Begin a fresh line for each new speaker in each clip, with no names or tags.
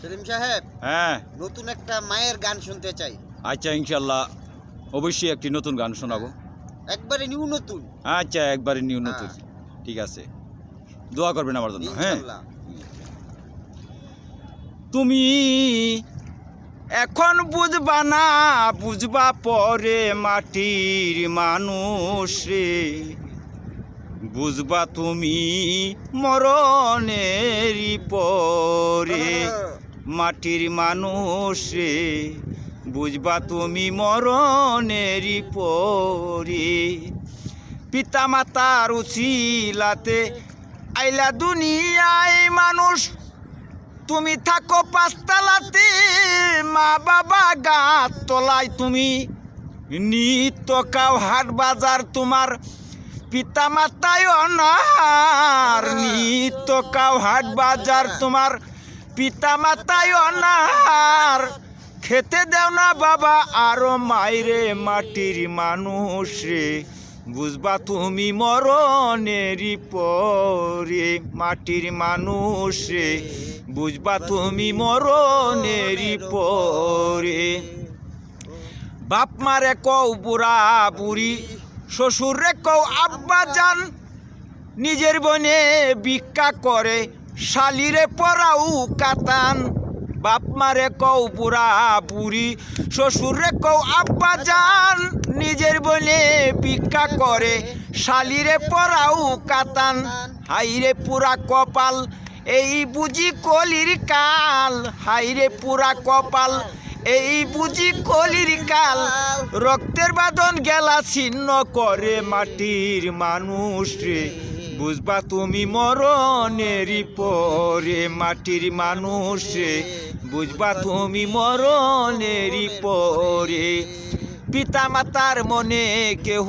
সেলিম সাহেব
হ্যাঁ।
নতুন একটা মায়ের গান শুনতে চাই।
আচ্ছা ইনশাল্লাহ। অবশ্যই একটি নতুন গান শোনাবো।
একবারে নিউ নতুন।
আচ্ছা একবারে নিউ নতুন। ঠিক আছে। দোয়া করবেন আমার জন্য হ্যাঁ। তুমি এখন বুঝবা না বুঝবা পরে মাটির মানুষ রে। বুঝবা তুমি মরণেরই পরে। মাটির মানুষ রে বুঝবা তুমি মরণেরই পরে। পিতা মাতার উচিলাতে আইলা দুনিয়ায় মানুষ তুমি থাকো পাঁচতলাতে মা বাবা গাছ তলায় তুমি। নিত্য কাও হাট বাজার তোমার পিতা মাতায় অনার নিত্য কাও হাট বাজার তোমার পিতা মাতায় অনার খেতে দেও না বাবা, আরও মাইরে মাটির মানুষ রে। বুঝবা তুমি মরণেরই পরে মাটির মানুষ রে। বুঝবা তুমি মরণেরই পরে। বাপ মারে কও বুড়া বুড়ি, শ্বশুর রে কও আব্বা যান নিজের বনে ভিক্ষা করে শালিরে পরাউ কাতান। বাপ মারে কও পুরা পুরি শ্বশুর রে কও আব্বা যান নিজের বনে ভিক্ষা করে, শালিরে পরাউ কাতান। হাইরে পুরা কপাল, এই বুঝি কলির কাল। হাইরে পুরা কপাল এই বুঝি কলির কাল, রক্তের বাদন গেলা ছিন্ন করে মাটির মানুষ রে। বুঝবা তুমি মরণেরই পরে মাটির মানুষ রে। বুঝবা তুমি মরণেরই পরে। পিতা মাতার মনে কেহ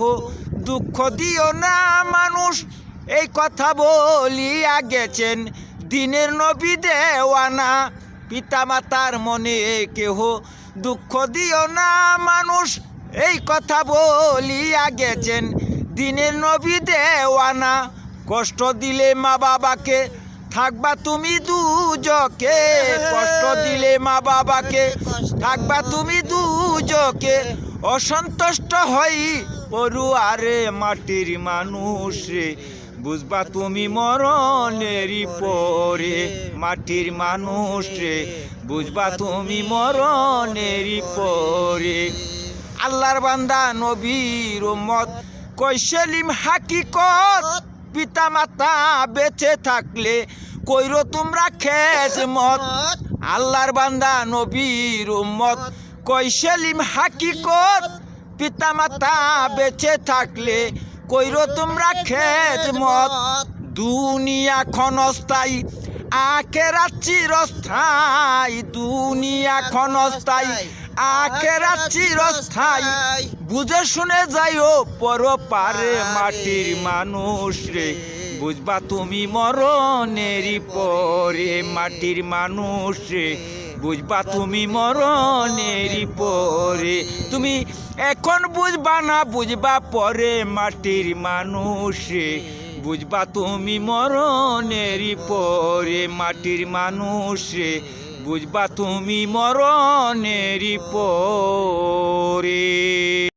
দুঃখ দিও না মানুষ, এই কথা বলিয়া গেছেন। দিনের নবী দেওয়ানা পিতা মাতার মনে কেহ দুঃখ দিও না মানুষ। এই কথা বলিয়া গেছেন দিনের নবী দেওয়ানা। কষ্ট দিলে মা বাবাকে থাকবা তুমি দুজকে। কষ্ট দিলে মা বাবাকে থাকবা তুমি দুজকে। অসন্তুষ্ট হই পড়ুয়ারে মাটির মানুষ রে। বুঝবা তুমি মরণেরই পরে মাটির মানুষ রে। বুঝবা তুমি মরণেরই পরে। আল্লাহর বান্দা, নবীর মত কৈশলিম হাকিকত পিতা মাতা বেঁচে থাকলে কইরো তোমরা খেজ মত আল্লাহর বান্দা, নবীর উম্মত কৈশলিম হাকিকত পিতা মাতা বেঁচে থাকলে কইরো তোমরা খেজ মত দুনিয়া ক্ষণস্থায়ী আখেরা চিরস্থায়ী। দুনিয়া ক্ষণস্থায়ী আখেরা চিরস্থায়ী। বুঝে শুনে যাইও পর পারে মাটির মানুষ রে। বুঝবা তুমি মরণেরই পরে মাটির মানুষ। বুঝবা তুমি মরণেরই পরে। তুমি এখন বুঝবা না, বুঝবা পরে মাটির মানুষ। বুঝবা তুমি মরণেরই পরে মাটির মানুষ। বুঝবা তুমি মরণেরই পরে।